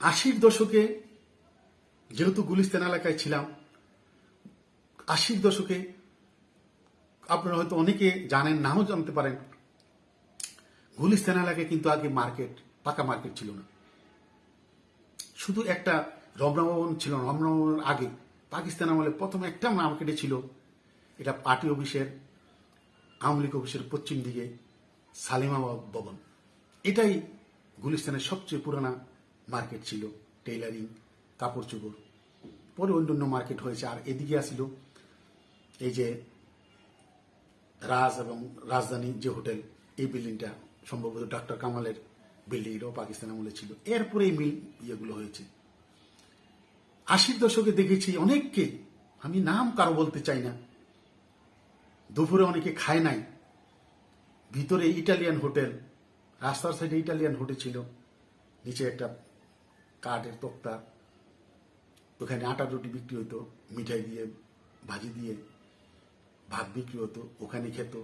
আশির দশকে যেহেতু গুলিস্তান এলাকায় ছিলাম, আশির দশকে আপনারা হয়তো অনেকে জানেন নাও জানতে পারেন, গুলিস্তান এলাকায় কিন্তু আগে মার্কেট, পাকা মার্কেট ছিল না। শুধু একটা রমনা ভবন ছিল, রমনা ভবনের আগে পাকিস্তান আমলে প্রথম একটা মার্কেটে ছিল, এটা পার্টি অফিসের, আওয়ামী লীগ অফিসের পশ্চিম দিকে সালিমা ভবন। এটাই গুলিস্তানের সবচেয়ে পুরানা মার্কেট ছিল টেইলারিং কাপড় চোপড়। পরে অন্যান্য মার্কেট হয়েছে, আর এদিকে আসিল এই যে রাজ এবং রাজধানী যে হোটেল, এই বিল্ডিংটা সম্ভবত ডক্টর কামালের বিল্ডিং, এটাও পাকিস্তান আমলে ছিল। এরপরে এই মিল ইয়েগুলো হয়েছে। আশির দশকে দেখেছি অনেককে, আমি নাম কারও বলতে চাই না। দুপুরে অনেকে খায় নাই। ভিতরে ইটালিয়ান হোটেল, রাস্তার সাইডে ইটালিয়ান হোটেল ছিল, নিচে একটা কাঠের তক্তা ওখানে আটা রুটি বিক্রি হতো, মিঠাই দিয়ে, ভাজি দিয়ে, ভাত বিক্রি হতো, ওখানে খেত।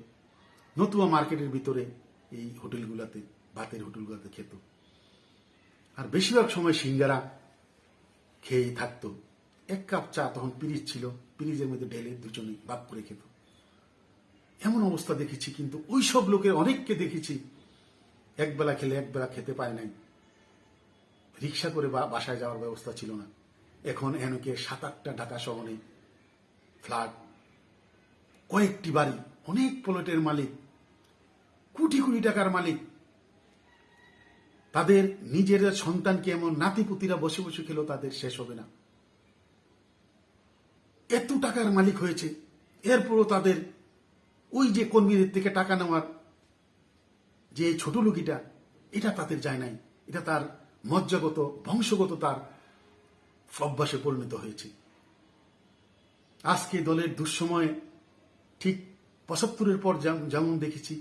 নতুয়া মার্কেটের ভিতরে এই হোটেলগুলোতে, ভাতের হোটেলগুলোতে খেত। আর বেশিরভাগ সময় সিঙ্গারা খেয়েই থাকতো। এক কাপ চা তখন পিরিজ ছিল পিরিজের মধ্যে ঢেলে দুজনে ভাগ করে খেত। এমন অবস্থা দেখেছি, কিন্তু ওই সব লোকের অনেককে দেখেছি, একবেলা খেলে একবেলা খেতে পায় নাই। রিক্সা করে বা বাসায় যাওয়ার ব্যবস্থা ছিল না। এখন এনকে সাত আটটা ঢাকা শহরে ফ্ল্যাট, কয়েকটি বাড়ি, অনেক প্লটের মালিক, কোটি কোটি টাকার মালিক। তাদের নিজের সন্তানকে এমন নাতিপুতিরা বসে বসে খেলেও তাদের শেষ হবে না। এত টাকার মালিক হয়েছে, এরপরও তাদের ওই যে কর্মীদের থেকে টাকা নেওয়ার যে ছোট লুকিটা, এটা তাদের যায় নাই, এটা তার মজ্জাগত, বংশগত তার অভ্যাসে পরিণত হয়েছে। আজকে দলের দুঃসময়ে ঠিক পঁচাত্তরের পর যেমন দেখেছি,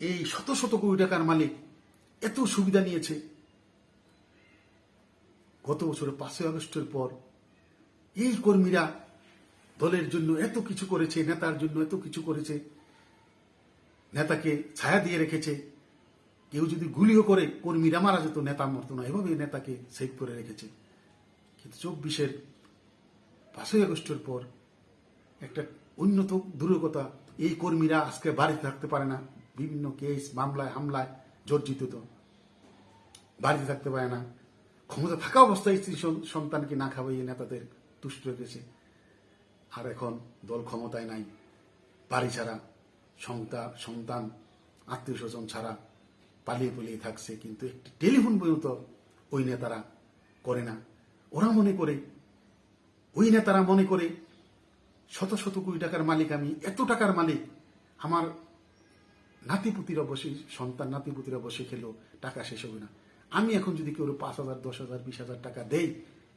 এই শত শত কোটি টাকার মালিক এত সুবিধা নিয়েছে। গত বছরে পাঁচই আগস্টের পর এই কর্মীরা দলের জন্য এত কিছু করেছে, নেতার জন্য এত কিছু করেছে, নেতাকে ছায়া দিয়ে রেখেছে। কেউ যদি গুলিও করে, কর্মীরা মারা যেত, নেতা মরতো না। এভাবে নেতাকে সেভ করে রেখেছে। কিন্তু চব্বিশের পাঁচই আগস্টের পর একটা উন্নত দূরকতা এই কর্মীরা আজকে বাড়িতে থাকতে পারে না। বিভিন্ন কেস, মামলায়, হামলায় জর্জিত তো। বাড়িতে থাকতে পারে না। ক্ষমতা থাকা অবস্থায় স্ত্রী সন্তানকে না খাওয়াইয়ে নেতাদের তুষ্ট রেখেছে। আর এখন দল ক্ষমতায় নাই। বাড়ি ছাড়া সন্তান সন্তান, আত্মীয় স্বজন ছাড়া পালিয়ে পালিয়ে থাকছে, কিন্তু একটি টেলিফোন পর্যন্ত ওই নেতারা করে না। ওরা মনে করে, ওই নেতারা মনে করে, শত শত কোটি টাকার মালিক আমি, এত টাকার মালিক, আমার নাতিপুতিরা বসে, সন্তান নাতিপুতিরা বসে খেলো, টাকা শেষ হবে না। আমি এখন যদি কেউ পাঁচ হাজার, দশ হাজার, বিশ হাজার টাকা দেই,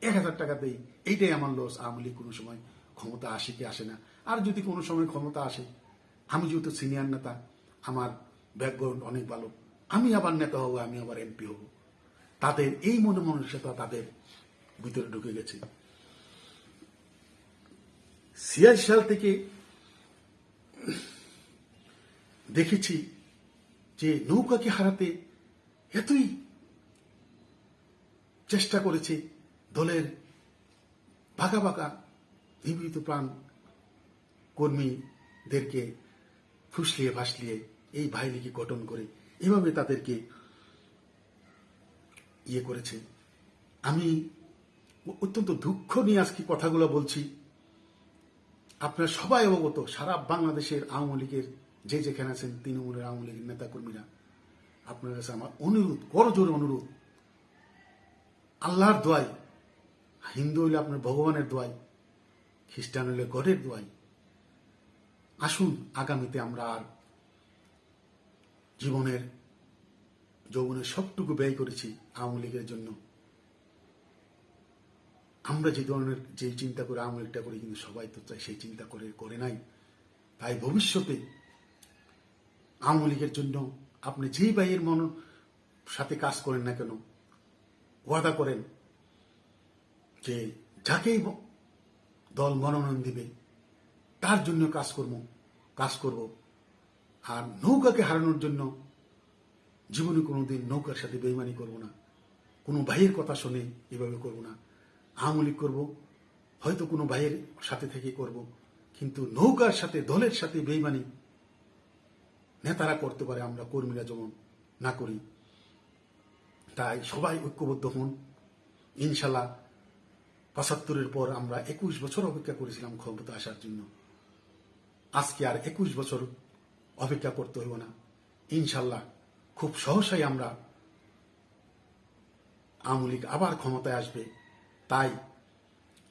এক হাজার টাকা দেই, এইটাই আমার লস আওয়ামী লীগ কোনো সময় ক্ষমতা আসে কি আসে না। আর যদি কোনো সময় ক্ষমতা আসে, আমি যেহেতু সিনিয়র নেতা, আমার ব্যাকগ্রাউন্ড অনেক ভালো। আমি আবার নেতা হব, আমি আবার এমপি হব। তাদের এই মনে মানসিকতা তাদের ভিতরে ঢুকে গেছে। ছিয়াশি সাল থেকে দেখেছি যে নৌকাকে হারাতে এতই চেষ্টা করেছে দলের বাঁকা বাঁকা নিবৃত প্রাণ কর্মীদেরকে ফুসলিয়ে ফাসলিয়ে এই বাহিনীকে গঠন করে এভাবে তাদেরকে ইয়ে করেছে। আমি অত্যন্ত দুঃখ নিয়ে আজকে কথাগুলো বলছি। আপনারা সবাই অবগত, সারা বাংলাদেশের আওয়ামী লীগের যে যেখানে আছেন, তৃণমূলের আওয়ামী লীগের নেতাকর্মীরা আপনার কাছে আমার অনুরোধ করজোর অনুরোধ। আল্লাহর দোয়াই, হিন্দু হইলে আপনার ভগবানের দোয়াই, খ্রিস্টান হইলে গডের দোয়াই। আসুন, আগামীতে আমরা আর জীবনের যৌবনের সবটুকু ব্যয় করেছি আওয়ামী লীগের জন্য। আমরা যে ধরনের যে চিন্তা করে আওয়ামী লীগটা করি, কিন্তু সবাই তো চাই সেই চিন্তা করে করে নাই। তাই ভবিষ্যতে আওয়ামী লীগের জন্য আপনি যেই ভাইয়ের মন সাথে কাজ করেন না কেন, ওয়াদা করেন যে যাকেই দল মনোনয়ন দিবে, তার জন্য কাজ করব কাজ করব। আর নৌকাকে হারানোর জন্য জীবনে কোনোদিন নৌকার সাথে বেইমানি করব না। কোনো ভাইয়ের কথা শুনে এভাবে করব না। আওয়ামী লীগ করব, হয়তো কোনো ভাইয়ের সাথে থেকে করব। কিন্তু নৌকার সাথে, দলের সাথে বেইমানি নেতারা করতে পারে, আমরা কর্মীরা যেমন না করি। তাই সবাই ঐক্যবদ্ধ হন। ইনশাল্লাহ পঁচাত্তরের পর আমরা একুশ বছর অপেক্ষা করেছিলাম ক্ষমতা আসার জন্য। আজকে আর একুশ বছর অপেক্ষা করতে হইব না। ইনশাল্লাহ খুব সহসাই আমরা আওয়ামী লীগ আবার ক্ষমতায় আসবে। তাই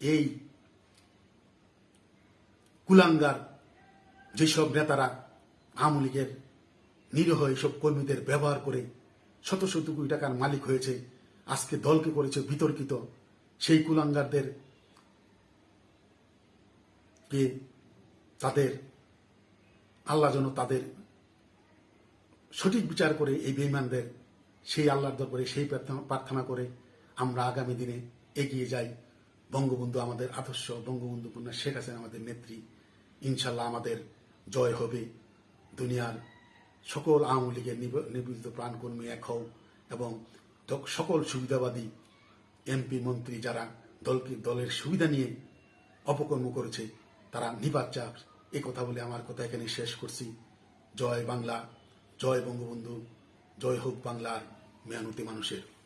এই কুলাঙ্গার যেসব নেতারা আওয়ামী লীগের নিরীহ এইসব কর্মীদের ব্যবহার করে শত শত কোটি টাকার মালিক হয়েছে, আজকে দলকে করেছে বিতর্কিত, সেই কুলাঙ্গারদের কে তাদের, আল্লাহ যেন তাদের সঠিক বিচার করে এই বেইমানদের সেই আল্লাহর দরবারে সেই প্রার্থনা- করে আমরা আগামী দিনে এগিয়ে যাই। বঙ্গবন্ধু আমাদের আদর্শ, বঙ্গবন্ধু কন্যা শেখ হাসিনা আমাদের নেত্রী। ইনশাল্লাহ আমাদের জয় হবে। দুনিয়ার সকল আওয়ামী লীগের নিব- নিবেদিত প্রাণকর্মী এক হও এবং সকল সুবিধাবাদী এমপি, মন্ত্রী যারা দলকে দলের সুবিধা নিয়ে অপকর্ম করেছে, তারা নিবাদ চাপ। এ কথা বলে আমার কথা এখানে শেষ করছি। জয় বাংলা। জয় বঙ্গবন্ধু জয় হোক বাংলার মেহনতি মানুষের।